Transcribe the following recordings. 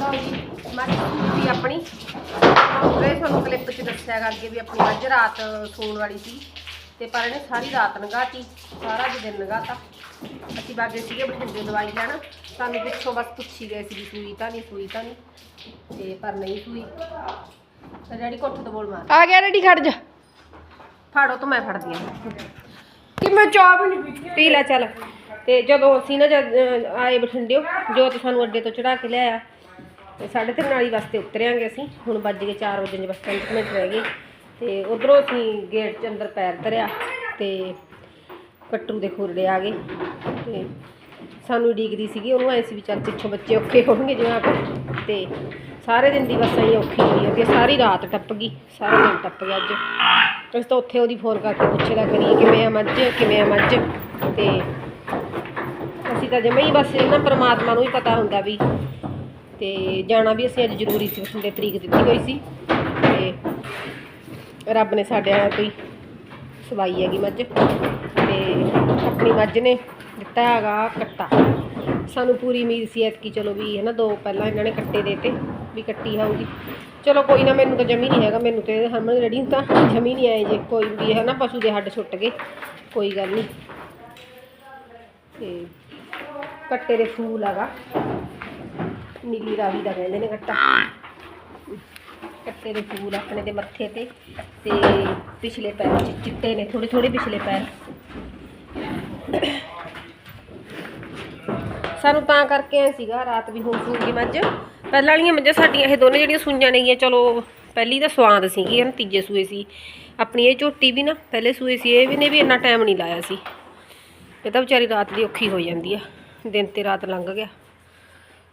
ਲਓ ਜੀ ਮੱਝ ਸੀ ਆਪਣੀ ਉਹਦੇ ਤੁਹਾਨੂੰ ਕਲਿੱਪ 'ਚ ਦੱਸਿਆ ਗਾ ਅੱਗੇ ਵੀ ਆਪਣੀ ਮੱਝ ਰਾਤ ਸੌਣ ਵਾਲੀ ਸੀ ਤੇ ਪਰ ਇਹਨੇ ਸਾਰੀ ਰਾਤ ਲੰਘਾਤੀ ਸਾਰਾ ਦਿਨ ਲੰਘਾਤਾ ਅਸੀਂ ਬਾਗੇ ਸੀਗੇ ਬਠਿੰਡੇ ਦਵਾਈ ਲੈਣ ਸਾਨੂੰ ਪਿੱਛੋਂ ਬਸ ਪੁੱਛੀ ਗਏ ਸੀ ਵੀ ਸੂਈ ਤਾਂ ਨਹੀਂ ਸੂਈ ਤਾਂ ਨਹੀਂ ਤੇ ਪਰ ਨਹੀਂ ਸੂਈ। ਤੇ ਡੈਡੀ ਕੋਠੇ ਤੋਂ ਬੋਲ ਮਾਰ। ਆ ਗਿਆ ਰੈਡੀ ਖੜ ਜਾ। ਫਾੜੋ ਤਾਂ ਮੈਂ ਫੜਦੀ ਆ ਕਿ ਮੈਂ ਚਾਹ ਵੀ ਨਹੀਂ ਪੀਤੀ। ਪੀ ਲੈ ਚੱਲ। ਤੇ ਜਦੋਂ ਅਸੀਂ ਨਾ ਜਦ ਆਏ ਬਠਿੰਡਿਓ ਜੋਤ ਸਾਨੂੰ ਅੱਡੇ ਤੋਂ ਚੜਾ ਕੇ ਲਿਆਇਆ ਤੇ ਸਾਢੇ ਤਿੰਨ ਵਾਲੀ ਵਾਸਤੇ ਉਤਰਿਆਂਗੇ ਅਸੀਂ। ਹੁਣ ਵੱਜ ਗਏ 4 ਵਜੇ ਦੇ ਬਸ 5 ਮਿੰਟ ਰਹਿ ਗਏ। ਤੇ ਉਧਰੋਂ ਅਸੀਂ ਗੇਟ 'ਚ ਅੰਦਰ ਪੈਰ ਧਰਿਆ ਤੇ ਕੱਟੂ ਦੇ ਖੁਰੜੇ ਆ ਗਏ। ਤੇ ਸਾਨੂੰ ਡੀਗਰੀ ਸੀਗੀ, ਉਹਨੂੰ ਐ ਸੀ ਵੀ ਚੱਲ ਪਿੱਛੋਂ ਬੱਚੇ ਔਖੇ ਹੋਣਗੇ ਜਿਵੇਂ ਆ ਤੇ ਸਾਰੇ ਦਿਨ ਦੀ ਬਸ ਐਂ ਔਖੀ ਹੋਈ ਅੱਗੇ ਸਾਰੀ ਰਾਤ ਟੱਪ ਗਈ, ਸਾਰਾ ਦਿਨ ਟੱਪ ਗਿਆ ਅੱਜ। ਅਸੀਂ ਤਾਂ ਉੱਥੇ ਉਹਦੀ ਫੋਨ ਕਰਕੇ ਪੁੱਛਦਾ ਕਰੀਏ ਕਿਵੇਂ ਆ ਮੱਝ, ਕਿਵੇਂ ਆ ਮੱਝ? ਤੇ ਅਸੀਂ ਤਾਂ ਜਮੇ ਹੀ ਬਸ ਇਹਨਾਂ ਪਰਮਾਤਮਾ ਨੂੰ ਹੀ ਪਤਾ ਹੁੰਦਾ ਵੀ ਤੇ ਜਾਣਾ ਵੀ ਅਸੀਂ ਅੱਜ ਜ਼ਰੂਰੀ ਸੀ ਬਠਿੰਡੇ ਤਰੀਕ ਦਿੱਤੀ ਹੋਈ ਸੀ ਤੇ ਰੱਬ ਨੇ ਸਾਡੇ ਆ ਕੋਈ ਸਵਾਈ ਹੈਗੀ ਮੱਝ ਤੇ ਆਪਣੀ ਮੱਝ ਨੇ ਦਿੱਤਾ ਹੈਗਾ ਕੱਟਾ। ਸਾਨੂੰ ਪੂਰੀ ਉਮੀਦ ਸੀ ਐਤਕੀ ਚਲੋ ਵੀ ਹੈ ਨਾ ਦੋ ਪਹਿਲਾਂ ਇਹਨਾਂ ਨੇ ਕੱਟੇ ਦੇਤੇ ਵੀ ਕੱਟੀ ਹੋਊਗੀ ਚਲੋ ਕੋਈ ਨਾ, ਮੈਨੂੰ ਤਾਂ ਜਮੀ ਨਹੀਂ ਹੈਗਾ, ਮੈਨੂੰ ਤੇ ਹਰਮਨ ਰੈਡੀ ਤਾਂ ਜਮੀ ਨਹੀਂ ਆਏ ਜੇ ਕੋਈ ਵੀ ਹੈ ਨਾ ਪਸ਼ੂ ਦੇ ਹੱਡ ਛੁੱਟ ਗਏ, ਕੋਈ ਗੱਲ ਨਹੀਂ ਤੇ ਕੱਟੇ ਦੇ ਫੂਲ ਹੈਗਾ। ਨੀਲੀ ਰਾਵੀ ਦਾ ਕਹਿੰਦੇ ਨੇ ਕੱਟਾ ਕੱਟੇ ਦੇ ਫੂਲ ਆਪਣੇ ਦੇ ਮੱਥੇ ਤੇ ਤੇ ਪਿਛਲੇ ਪੈਰ ਚਿੱਟੇ ਨੇ ਥੋੜੇ ਥੋੜੇ ਪਿਛਲੇ ਪੈਰ। ਸਾਨੂੰ ਤਾਂ ਕਰਕੇ ਐ ਸੀਗਾ, ਰਾਤ ਵੀ ਹੁਣ ਸੂਗੀ ਮੱਝ। ਪਹਿਲਾਂ ਵਾਲੀਆਂ ਮੱਝਾਂ ਸਾਡੀਆਂ ਇਹ ਦੋਨੇ ਜਿਹੜੀਆਂ ਸੂਈਆਂ ਨੇਗੀਆਂ, ਚਲੋ ਪਹਿਲੀ ਤਾਂ ਸਵਾਦ ਸੀਗੀ ਹਨ ਤੀਜੇ ਸੂਏ ਸੀ। ਆਪਣੀ ਇਹ ਝੋਟੀ ਵੀ ਨਾ, ਪਹਿਲੇ ਸੂਏ ਸੀ, ਇਹ ਵੀ ਨੇ ਵੀ ਇੰਨਾ ਟਾਈਮ ਨਹੀਂ ਲਾਇਆ ਸੀ। ਇਹ ਤਾਂ ਵਿਚਾਰੀ ਰਾਤ ਦੀ ਔਖੀ ਹੋ ਜਾਂਦੀ ਆ, ਦਿਨ ਤੇ ਰਾਤ ਲੰਘ ਗਿਆ।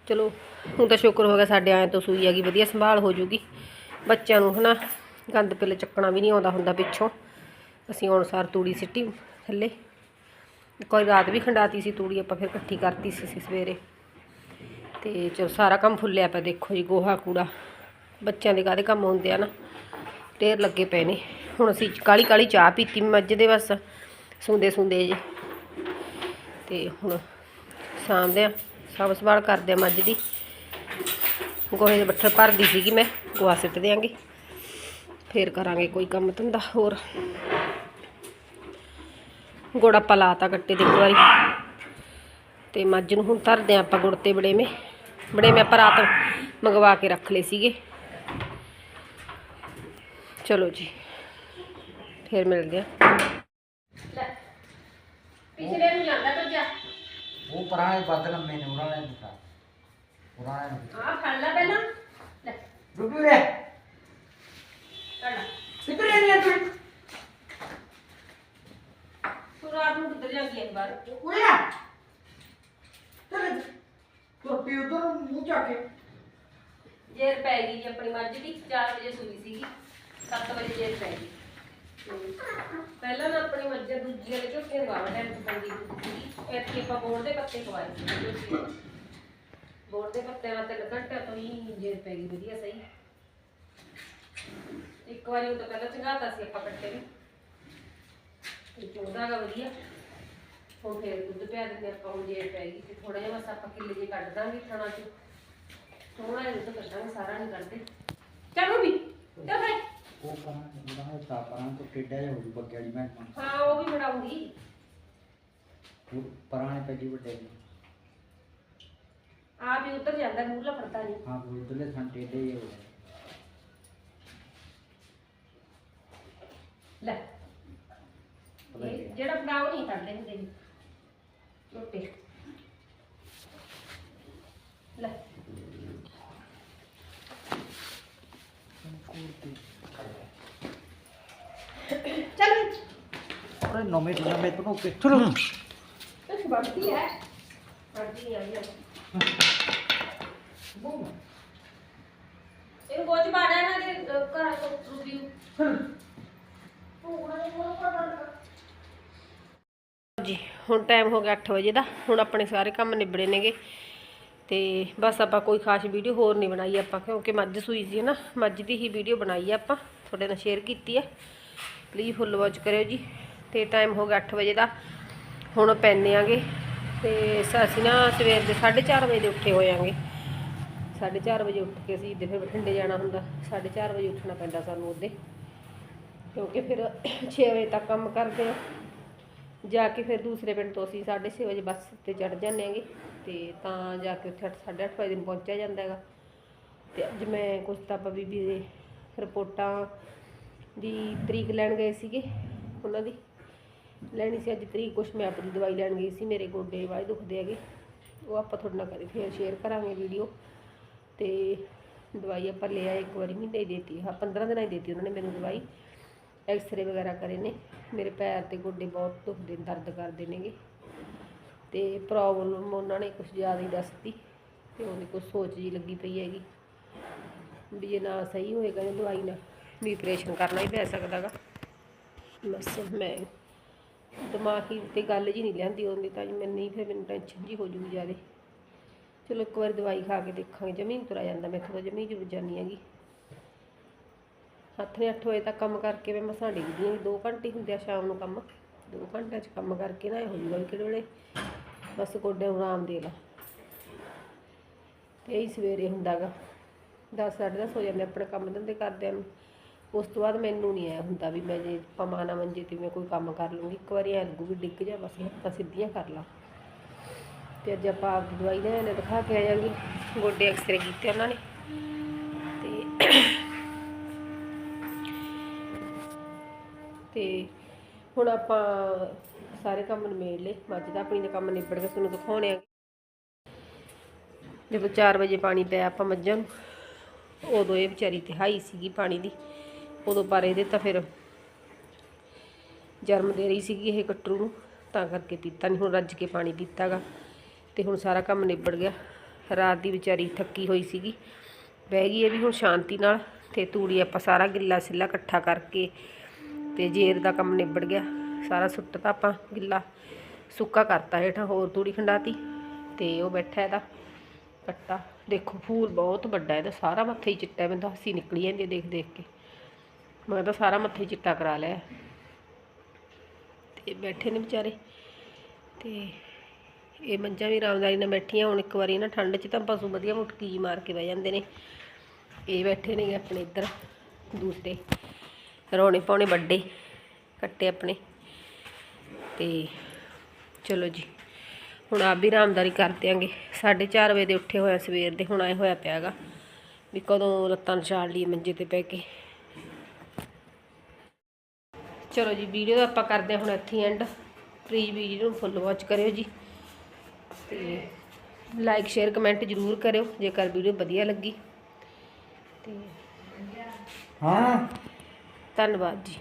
ਚਲੋ, ਹੁਣ ਤਾਂ ਸ਼ੁਕਰ ਹੋ ਗਿਆ ਸਾਡੇ ਆਏ ਤੋਂ ਸੂਈ ਹੈਗੀ, ਵਧੀਆ ਸੰਭਾਲ ਹੋ ਜੂਗੀ। ਬੱਚਿਆਂ ਨੂੰ ਹਨਾ, ਗੰਦ ਪਿੱਲ ਚੱਕਣਾ ਵੀ ਨਹੀਂ ਆਉਂਦਾ ਹੁੰਦਾ ਪਿੱਛੋਂ। ਅਸੀਂ ਹੁਣ ਸਾਰ ਤੂੜੀ ਸਿੱਟੀ ਥੱਲੇ। ਕੋਈ ਰਾਤ ਵੀ ਖੰਡਾਤੀ ਸੀ ਤੂੜੀ, ਆਪਾਂ ਫਿਰ ਇਕੱਠੀ ਕਰਤੀ ਸੀ ਅਸੀਂ ਸਵੇਰੇ। ਤੇ ਚਲੋ, ਸਾਰਾ ਕੰਮ ਫੁੱਲਿਆ ਪਿਆ, ਦੇਖੋ ਜੀ, ਗੋਹਾ ਕੂੜਾ। ਬੱਚਿਆਂ ਦੇ ਕਾਹਦੇ ਕੰਮ ਹੁੰਦੇ ਆ ਨਾ, ਢੇਰ ਲੱਗੇ ਪਏ ਨੇ। ਹੁਣ ਅਸੀਂ ਕਾਲੀ ਕਾਲੀ ਚਾਹ ਪੀਤੀ ਮੱਝ ਦੇ ਬਸ, ਸੁੰਦੇ ਸੁੰਦੇ ਜੀ। ਤੇ ਹੁਣ ਸਾਂਭਦੇ ਆ। ਸਾਂਭ ਸੰਭਾਲ ਕਰਦੇ ਆ ਮੱਝ ਦੀ। ਗੋਹੇ ਦੇ ਬੱਠਲ ਭਰਦੀ ਸੀਗੀ ਮੈਂ, ਗੋਹਾ ਸਿੱਟ ਦਿਆਂਗੇ। ਫੇਰ ਕਰਾਂਗੇ ਕੋਈ ਕੰਮ ਧੰਦਾ ਹੋਰ। ਗੁੜ ਆਪਾਂ ਲਾਤਾ ਕੱਟੇ ਦੇ ਇੱਕ ਵਾਰੀ। ਤੇ ਮੱਝ ਨੂੰ ਹੁਣ ਧਰਦੇ ਆ ਆਪਾਂ ਗੁੜ ਤੇ ਬੜੇਵੇਂ ਬੜੇਵੇਂ ਆਪਾਂ ਰਾਤ ਮੰਗਵਾ ਕੇ ਰੱਖ ਲਏ ਸੀਗੇ। ਚਲੋ ਜੀ, ਫੇਰ ਮਿਲਦੇ ਆ ਪਿਛਲੇ ਨੂੰ ਜਾਂਦਾ ਉਹ ਪੁਰਾਣੇ ਬੱਦ ਲੰਮੇ ਨੇ ਉਹਨਾਂ ਨੇ ਦਿੱਤਾ। ਪੁਰਾਣੇ ਨੂੰ ਆ ਫੜ ਲੈ ਪਹਿਲਾਂ। ਲੈ। ਰੁਕੀ ਰੇ ਕਿੱਧਰ ਜਾਂਦੀ ਤੂੰ ਤੂੰ ਰਾਤ ਨੂੰ ਕਿੱਧਰ ਜਾਂਦੀ ਹੈ ਬਾਹਰ ਉਰੇ ਆ। ਤੁਰ ਪੀ ਉਧਰ ਮੂੰਹ ਜਾ ਕੇ। ਜੇਰ ਪੈ ਗਈ ਜੀ ਆਪਣੀ ਮਰਜ਼ੀ ਦੀ। 4 ਵਜੇ ਸੂਈ ਸੀਗੀ। 7 ਵਜੇ ਜੇਰ ਪੈ ਗਈ। ਪਹਿਲਾਂ ਨਾ ਆਪਣੀ ਮੱਝਾਂ ਦੂਜੀਆਂ ਦੇ ਝੋਟੀਆਂ ਦੇ ਟਾਈਮ ਪੈਂਦੀ ਸੀਗੀ ਇੱਥੇ ਆਪਾਂ ਬੋਰ ਦੇ ਪੱਤੇ ਪਵਾਏ ਸੀ ਬੋਰ ਦੇ ਪੱਤੇ ਨਾਲ ਤਿੰਨ ਤੋਂ ਹੀ ਜੇਰ ਪੈ ਗਈ ਵਧੀਆ, ਸਹੀ। ਇੱਕ ਵਾਰੀ ਉਹ ਤਾਂ ਪਹਿਲਾਂ ਚੰਗਾਤਾ ਸੀ ਆਪਾਂ ਕੱਟੇ ਨੂੰ। ਤੇ ਚੋਦਾ ਗਾ ਵਧੀਆ। ਹੁਣ ਫੇਰ ਦੁੱਧ ਪਿਆ ਦਿੰਦੇ ਆਪਾਂ ਹੁਣ ਜੇਰ ਪੈ ਗਈ ਤੇ ਥੋੜਾ ਜਿਹਾ ਬਸ ਆਪਾਂ ਕਿੱਲੇ ਜੇ ਕੱਢ ਦਾਂਗੇ ਖਾਣਾ ਚ। ਥੋੜਾ ਜਿਹਾ ਦੁੱਧ ਕੱਢਾਂਗੇ, ਸਾਰਾ ਨਹੀਂ ਕੱਢਦੇ। ਚਲੋ ਵੀ ਪਰਾਂ ਉਹਦਾ ਹੈ ਤਾਂ ਪਰਾਂ ਤੋਂ ਟੇਡਾ ਜਿਹਾ ਹੋ ਜੂ ਬੱਗੇ ਵਾਲੀ ਮੈਂ ਹਾਂ ਉਹ ਵੀ ਬਣਾਉਂਗੀ। ਉਹ ਪੁਰਾਣੇ ਪੈਜੀ ਵੱਡੇ ਨੇ ਆਪ ਹੀ ਉੱਤਰ ਜਾਂਦਾ ਮੂਹਲਾ ਫੜਦਾ ਨਹੀਂ ਹਾਂ ਉਧਰਲੇ ਥਾਂ ਟੇਡੇ ਜਿਹੇ ਹੋ ਗਏ। ਲੈ। ਇਹ ਜਿਹੜਾ ਫੜਾਓ ਨਹੀਂ ਕੱਢਦੇ ਹੁੰਦੇ ਜੀ ਰੋਟੀ। ਲੈ। ਉਹ ਨਵੇਂ ਨਵੇਂ ਤੋਂ ਕੇ ਚਲੋ ਕੁਛ ਬਣਦੀ ਹੈ। ਬਣਦੀ ਆ ਇਹ ਗੋਚ ਬਾੜਾ ਨਾ ਦੇ ਘਰ ਤੋਂ ਰੁਪਿਓ ਜੀ ਹੁਣ ਟਾਈਮ ਹੋ ਗਿਆ 8 ਵਜੇ ਦਾ। ਹੁਣ ਆਪਣੇ ਸਾਰੇ ਕੰਮ ਨਿਬੜੇ ਨੇਗੇ। ਤੇ ਬਸ ਆਪਾਂ ਕੋਈ ਖਾਸ ਵੀਡੀਓ ਹੋਰ ਨਹੀਂ ਬਣਾਈ ਆਪਾਂ ਕਿਉਂਕਿ ਮੱਝ ਸੂਈ ਸੀ ਨਾ ਮੱਝ ਦੀ ਹੀ ਵੀਡੀਓ ਬਣਾਈ ਆ ਆਪਾਂ। ਤੁਹਾਡੇ ਨਾਲ ਸ਼ੇਅਰ ਕੀਤੀ ਹੈ ਪਲੀਜ਼ ਫੁੱਲ ਵਾਚ ਕਰਿਓ ਜੀ। ਤੇ ਟਾਈਮ ਹੋ ਗਿਆ 8 ਵਜੇ ਦਾ। ਹੁਣ ਪੈਂਦੇ ਆਂਗੇ ਤੇ ਅਸੀਂ ਨਾ ਸਵੇਰ ਦੇ 4:30 ਵਜੇ ਦੇ ਉੱਠੇ ਹੋਇਆਂਗੇ 4:30 ਵਜੇ ਉੱਠ ਕੇ ਅਸੀਂ ਜਿੱਦੇ ਫਿਰ ਬਠਿੰਡੇ ਜਾਣਾ ਹੁੰਦਾ। 4:30 ਵਜੇ ਉੱਠਣਾ ਪੈਂਦਾ ਸਾਨੂੰ ਉਹਦੇ ਕਿਉਂਕਿ ਫਿਰ 6 ਵਜੇ ਤੱਕ ਕੰਮ ਕਰਦੇ ਆ। ਜਾ ਕੇ ਫਿਰ ਦੂਸਰੇ ਪਿੰਡ ਤੋਂ ਅਸੀਂ 6:30 ਵਜੇ ਬੱਸ ਤੇ ਚੜ ਜਾਂਦੇ ਆਂਗੇ। ਤੇ ਤਾਂ ਜਾ ਕੇ ਉੱਥੇ 8:30 ਵਜੇ ਨੂੰ ਪਹੁੰਚਿਆ ਜਾਂਦਾ ਹੈਗਾ। ਤੇ ਅੱਜ ਮੈਂ ਕੁਛ ਤਾਂ ਬੀਬੀ ਦੇ ਰਿਪੋਰਟਾਂ ਦੀ ਤਰੀਕ ਲੈਣ ਗਏ ਸੀਗੇ ਉਹਨਾਂ ਦੀ। ਲੈਣੀ ਸੀ ਅੱਜ ਤਰੀਕ, ਕੁਛ ਮੈਂ ਆਪਣੀ ਦਵਾਈ ਲੈਣ ਗਈ ਸੀ, ਮੇਰੇ ਗੋਡੇ ਵਾਲੇ ਦੁਖਦੇ ਹੈਗੇ। ਉਹ ਆਪਾਂ ਤੁਹਾਡੇ ਨਾਲ ਕਦੇ ਫਿਰ ਸ਼ੇਅਰ ਕਰਾਂਗੇ ਵੀਡੀਓ ਤੇ ਦਵਾਈ ਆਪਾਂ ਲਿਆ ਇੱਕ ਵਾਰੀ ਮਹੀਨੇ ਦੀ ਦੇਤੀ, ਹਾਂ 15 ਦਿਨਾਂ ਦੀ ਦੇਤੀ ਉਹਨਾਂ ਨੇ ਮੈਨੂੰ ਦਵਾਈ। ਐਕਸ-ਰੇ ਵਗੈਰਾ ਕਰੇ ਨੇ, ਮੇਰੇ ਪੈਰ ਤੇ ਗੋਡੇ ਬਹੁਤ ਦੁਖਦੇ ਦਰਦ ਕਰਦੇ ਨੇਗੇ। ਤੇ ਪ੍ਰੋਬਲਮ ਉਹਨਾਂ ਨੇ ਕੁਝ ਜ਼ਿਆਦਾ ਹੀ ਦੱਸਤੀ, ਤੇ ਉਹਦੀ ਕੁਝ ਸੋਚ ਜੀ ਲੱਗੀ ਪਈ ਹੈਗੀ। ਵੀ ਜੇ ਨਾ ਸਹੀ ਹੋਏਗਾ ਇਹ ਦਵਾਈ ਨਾਲ ਵੀ ਆਪਰੇਸ਼ਨ ਕਰਨਾ ਹੀ ਪੈ ਸਕਦਾਗਾ ਬਸ ਮੈਂ ਦਿਮਾਗੀ ਤੇ ਗੱਲ ਜੀ ਨਹੀਂ ਲਿਆਂਦੀ ਹੁੰਦੀ ਤਾਂ ਜੀ ਮੈਨੂੰ ਨਹੀਂ, ਫਿਰ ਮੈਨੂੰ ਟੈਨਸ਼ਨ ਜੀ ਹੋ ਜੂਗੀ ਜ਼ਿਆਦੇ ਚਲੋ ਇੱਕ ਵਾਰ ਦਵਾਈ ਖਾ ਕੇ ਦੇਖਾਂਗੇ ਜਮੀ ਤੁਰਾ ਜਾਂਦਾ ਮੈਥੋਂ ਤਾਂ, ਜ਼ਮੀਨ ਜੁੜ ਜਾਨੀ ਹੈਗੀ। ਹੱਥ ਨੇ 8 ਵਜੇ ਤੱਕ ਕੰਮ ਕਰਕੇ ਮੈਂ ਮਸਾਂ ਡਿੱਗਦੀ ਹਾਂ 2 ਘੰਟੇ ਹੁੰਦੇ ਆ ਸ਼ਾਮ ਨੂੰ ਕੰਮ। 2 ਘੰਟਿਆਂ 'ਚ ਕੰਮ ਕਰਕੇ ਨਾ ਇਹ ਹੋ ਜੂਗਾ ਵੀ ਕਿਹੜੇ ਵੇਲੇ। ਬਸ ਗੋਡੇ ਨੂੰ ਆਰਾਮ ਦੇ ਲਾ। ਤੇ ਇਹੀ ਸਵੇਰੇ ਹੁੰਦਾਗਾ। 10 10:30 ਹੋ ਜਾਂਦੇ ਆਪਣੇ ਕੰਮ ਧੰਦੇ ਕਰਦਿਆਂ ਨੂੰ। ਉਸ ਤੋਂ ਬਾਅਦ ਮੈਨੂੰ ਨਹੀਂ ਆਇਆ ਹੁੰਦਾ ਵੀ ਮੈਂ ਜੇ ਪਮਾ ਨਾ ਮੰਜੇ ਤੇ ਮੈਂ ਕੋਈ ਕੰਮ ਕਰ ਲੂੰਗੀ। ਇੱਕ ਵਾਰੀ ਐ ਲੱਗੂ ਵੀ ਡਿੱਗ ਜਾ ਬਸ ਹੱਥਾਂ ਸਿੱਧੀਆਂ ਕਰ ਲਾ। ਤੇ ਅੱਜ ਆਪਾਂ ਆਪ ਦਵਾਈ ਲੈ ਨੇ ਦਿਖਾ ਕੇ ਆ ਜਾਂਗੀ। ਗੋਡੇ ਐਕਸਰੇ ਕੀਤੇ ਉਹਨਾਂ ਨੇ। ਤੇ ਤੇ ਹੁਣ ਆਪਾਂ ਸਾਰੇ ਕੰਮ ਨਿਬੇੜ ਲਏ। ਮੱਝ ਦਾ ਆਪਣੀ ਦਾ ਕੰਮ ਨਿਬੜ ਕੇ ਤੁਹਾਨੂੰ ਦਿਖਾਉਣੇ ਆ। ਜਦੋਂ 4 ਵਜੇ ਪਾਣੀ ਪਿਆ ਆਪਾਂ ਮੱਝਾਂ ਨੂੰ, ਉਦੋਂ ਇਹ ਵਿਚਾਰੀ ਤੇ ਹਾਈ ਸੀਗੀ ਪਾਣੀ ਦੀ। ਉਦੋਂ ਪਰ ਇਹਦੇ ਤਾਂ ਫਿਰ ਜਨਮ ਦੇ ਰਹੀ ਸੀਗੀ ਇਹ ਕਟਰੂ ਨੂੰ, ਤਾਂ ਕਰਕੇ ਪੀਤਾ ਨਹੀਂ, ਹੁਣ ਰੱਜ ਕੇ ਪਾਣੀ ਪੀਤਾਗਾ ਤੇ ਹੁਣ ਸਾਰਾ ਕੰਮ ਨਿਬੜ ਗਿਆ। ਰਾਤ ਦੀ ਵਿਚਾਰੀ ਥੱਕੀ ਹੋਈ ਸੀਗੀ, ਬਹਿ ਗਈ ਇਹ ਵੀ ਹੁਣ ਸ਼ਾਂਤੀ ਨਾਲ ਤੇ ਤੂੜੀ ਆਪਾਂ ਸਾਰਾ ਗਿੱਲਾ ਸਿੱਲਾ ਇਕੱਠਾ ਕਰਕੇ ਤੇ ਜੇਰ ਦਾ ਕੰਮ ਨਿਬੜ ਗਿਆ। ਸਾਰਾ ਸੁੱਟਤਾ ਆਪਾਂ ਗਿੱਲਾ, ਸੁੱਕਾ ਕਰਤਾ ਹੇਠਾਂ ਹੋਰ ਤੂੜੀ ਖੰਡਾਤੀ ਤੇ ਉਹ ਬੈਠਾ ਇਹਦਾ ਕੱਟਾ। ਦੇਖੋ, ਫੂਲ ਬਹੁਤ ਵੱਡਾ ਇਹਦਾ, ਸਾਰਾ ਮੱਥੇ ਹੀ ਚਿੱਟਾ ਬੰਦਾ ਤਾਂ ਨਿਕਲੀ ਜਾਂਦੀ ਦੇਖ ਦੇਖ ਕੇ। ਮੈਂ ਤਾਂ ਸਾਰਾ ਮੱਥੇ ਚਿੱਟਾ ਕਰਾ ਲਿਆ। ਤੇ ਬੈਠੇ ਨੇ ਵਿਚਾਰੇ। ਤੇ ਇਹ ਮੰਜਾਂ ਵੀ ਆਰਾਮਦਾਰੀ ਨਾਲ ਬੈਠੀਆਂ, ਹੁਣ ਇੱਕ ਵਾਰੀ ਨਾ ਠੰਡ 'ਚ ਤਾਂ ਪਸ਼ੂ ਵਧੀਆ ਮੁਟਕੀ ਜੀ ਮਾਰ ਕੇ ਬਹਿ ਜਾਂਦੇ ਨੇ। ਇਹ ਬੈਠੇ ਨੇ ਆਪਣੇ ਇੱਧਰ, ਦੂਸਰੇ। ਰੋਣੇ ਪਾਉਣੇ ਵੱਡੇ, ਕੱਟੇ ਆਪਣੇ। ਤੇ ਚਲੋ ਜੀ, ਹੁਣ ਆਪ ਵੀ ਆਰਾਮਦਾਰੀ ਕਰ ਦਿਆਂਗੇ। 4:30 ਵਜੇ ਦੇ ਉੱਠੇ ਹੋਇਆ ਸਵੇਰ ਦੇ, ਹੁਣ ਆਏ ਹੋਇਆ ਪਿਆਗਾ ਵੀ ਕਦੋਂ ਲੱਤਾਂ ਨਚਾੜ ਲਈ ਮੰਜੇ ਤੇ ਪੈ ਕੇ। ਚਲੋ ਜੀ ਵੀਡੀਓ ਦਾ ਆਪਾਂ ਕਰਦੇ ਹੁਣ ਇੱਥੇ ਐਂਡ ਪਲੀਜ਼ ਵੀਡੀਓ ਨੂੰ ਫੁੱਲ ਵਾਚ ਕਰਿਓ ਜੀ। ਤੇ ਲਾਈਕ ਸ਼ੇਅਰ ਕਮੈਂਟ ਜ਼ਰੂਰ ਕਰਿਓ ਜੇਕਰ ਵੀਡੀਓ ਵਧੀਆ ਲੱਗੀ। ਤੇ ਹਾਂ। ਧੰਨਵਾਦ ਜੀ।